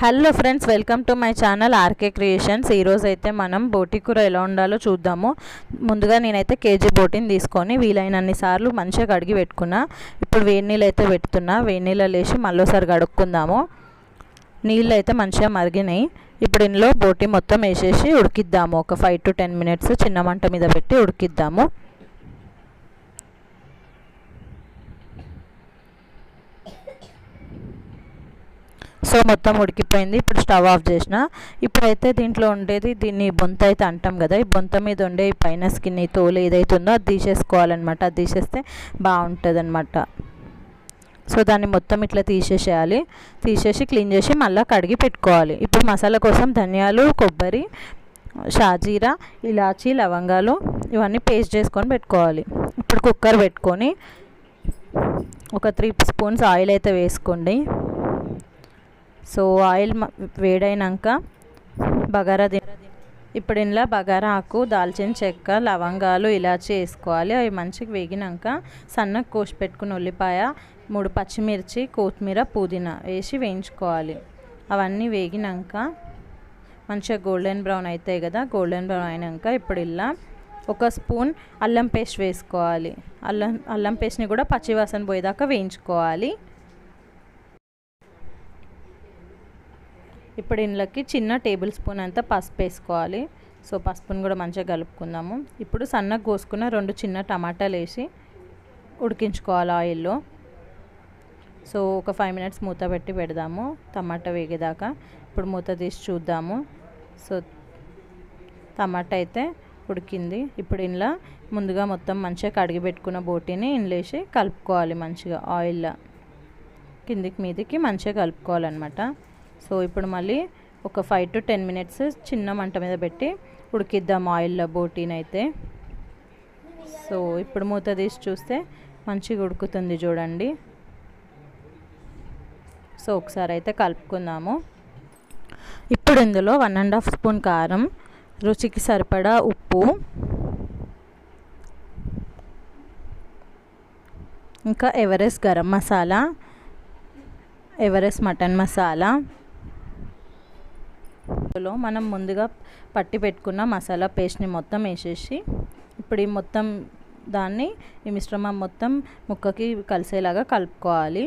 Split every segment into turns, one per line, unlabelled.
Hello friends welcome to my channel RK creations. ఈరోజు అయితే మనం బోటి కూర ఎలా ఉండాలో చూద్దాము. ముందుగా నేనైతే కేజీ బోటిని తీసుకొని వీలైనన్ని సార్లు మంచిగా కడిగి పెట్టుకున్నా. ఇప్పుడు వేడి నీళ్ళు అయితే పెడుతున్నా. వేడి నీళ్ళు వేసి మళ్ళీసారి కడుక్కుందాము. నీళ్ళు అయితే మంచిగా మరిగినాయి. ఇప్పుడు ఇందులో బోటి మొత్తం వేసేసి ఉడికిద్దాము. ఒక ఫైవ్ టు టెన్ మినిట్స్ చిన్న మంట మీద పెట్టి ఉడికిద్దాము. సో మొత్తం ఉడికిపోయింది. ఇప్పుడు స్టవ్ ఆఫ్ చేసిన. ఇప్పుడైతే దీంట్లో ఉండేది దీన్ని బొంత అయితే అంటాం కదా. ఈ బొంత మీద ఉండే పైన స్కిన్ తోలు ఏదైతుందో అది తీసేసుకోవాలన్నమాట. అది తీసేస్తే బాగుంటుంది అనమాట సో దాన్ని మొత్తం ఇట్లా తీసేసేయాలి. తీసేసి క్లీన్ చేసి మళ్ళీ కడిగి పెట్టుకోవాలి. ఇప్పుడు మసాలా కోసం ధనియాలు కొబ్బరి షాజీరా ఇలాచీ లవంగాలు ఇవన్నీ పేస్ట్ చేసుకొని పెట్టుకోవాలి. ఇప్పుడు కుక్కర్ పెట్టుకొని ఒక త్రీ స్పూన్స్ ఆయిల్ అయితే వేసుకోండి. సో ఆయిల్ వేడైనాక బగారా ఇప్పుడు ఇందులో బగారా ఆకు దాల్చిన చెక్క లవంగాలు ఇలాచి వేసుకోవాలి. అవి మంచిగా వేగినాక సన్నగా కోసి పెట్టుకున్న ఉల్లిపాయ మూడు పచ్చిమిర్చి కొత్తిమీర పుదీనా వేసి వేయించుకోవాలి. అవన్నీ వేగినాక మంచిగా గోల్డెన్ బ్రౌన్ అవుతాయి కదా గోల్డెన్ బ్రౌన్ అయినాక ఇప్పుడు ఇలా ఒక స్పూన్ అల్లం పేస్ట్ వేసుకోవాలి. అల్లం అల్లం పేస్ట్ని కూడా పచ్చివాసన పోయేదాకా వేయించుకోవాలి. ఇప్పుడు ఇందులోకి చిన్న టేబుల్ స్పూన్ అంతా పసుపు వేసుకోవాలి. సో పసుపుని కూడా మంచిగా కలుపుకుందాము. ఇప్పుడు సన్నగా కోసుకున్న రెండు చిన్న టమాటాలు వేసి ఉడికించుకోవాలి ఆయిల్లో. సో ఒక ఫైవ్ మినిట్స్ మూత పెట్టి పెడదాము. టమాటా వేగేదాకా ఇప్పుడు మూత తీసి చూద్దాము. సో టమాటా అయితే ఉడికింది. ఇప్పుడు ఇంట్లో ముందుగా మొత్తం మంచిగా కడిగి పెట్టుకున్న బోటీని ఇండ్లేసి కలుపుకోవాలి మంచిగా ఆయిల్లో. కిందికి మీదికి మంచిగా కలుపుకోవాలన్నమాట. సో ఇప్పుడు మళ్ళీ ఒక ఫైవ్ టు టెన్ మినిట్స్ చిన్న మంట మీద పెట్టి ఉడికిద్దాం ఆయిల్లో బోటీని అయితే. సో ఇప్పుడు మూత తీసి చూస్తే మంచిగా ఉడుకుతుంది చూడండి. సో ఒకసారి అయితే కలుపుకుందాము. ఇప్పుడు ఇందులో వన్ అండ్ హాఫ్ స్పూన్ కారం రుచికి సరిపడా ఉప్పు ఇంకా Everest garam masala Everest mutton masala లో మనం ముందుగా పట్టి పెట్టుకున్న మసాలా పేస్ట్ని మొత్తం వేసేసి ఇప్పుడు ఈ మొత్తం దాన్ని ఈ మిశ్రమం మొత్తం ముక్కకి కలిసేలాగా కలుపుకోవాలి.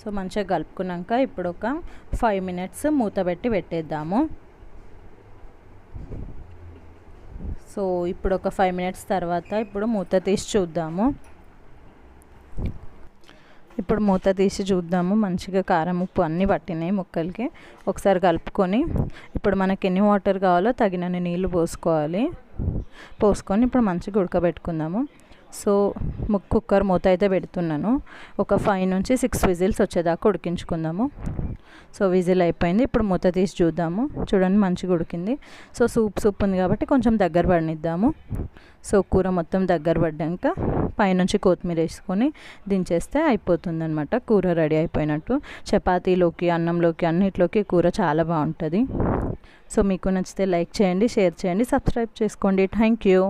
సో మంచిగా కలుపుకున్నాక ఇప్పుడు ఒక ఫైవ్ మినిట్స్ మూత పెట్టి పెట్టేద్దాము. సో ఇప్పుడు ఒక ఫైవ్ మినిట్స్ తర్వాత ఇప్పుడు మూత తీసి చూద్దాము. ఇప్పుడు మూత తీసి చూద్దాము. మంచిగా కారం ఉప్పు అన్నీ పట్టినాయి ముక్కలకి. ఒకసారి కలుపుకొని ఇప్పుడు మనకి ఎన్ని వాటర్ కావాలో తగినన్ని నీళ్ళు పోసుకోవాలి. పోసుకొని ఇప్పుడు మంచిగా ఉడకబెట్టుకుందాము. సో కుక్కర్ మూత అయితే పెడుతున్నాను. ఒక ఫైవ్ నుంచి సిక్స్ విజిల్స్ వచ్చేదాకా ఉడికించుకుందాము. సో విజిల్ అయిపోయింది. ఇప్పుడు మూత తీసి చూద్దాము. చూడండి మంచిగా ఉడికింది. సో సూప్ సూప్ ఉంది కాబట్టి కొంచెం దగ్గర పడినిద్దాము. సో కూర మొత్తం దగ్గర పడ్డాక పైనుంచి కొత్తిమీర వేసుకొని దించేస్తే అయిపోతుంది అనమాట కూర రెడీ అయిపోయినట్టు. చపాతీలోకి అన్నంలోకి అన్నిట్లోకి కూర చాలా బాగుంటుంది. సో మీకు నచ్చితే లైక్ చేయండి షేర్ చేయండి సబ్స్క్రైబ్ చేసుకోండి. Thank you.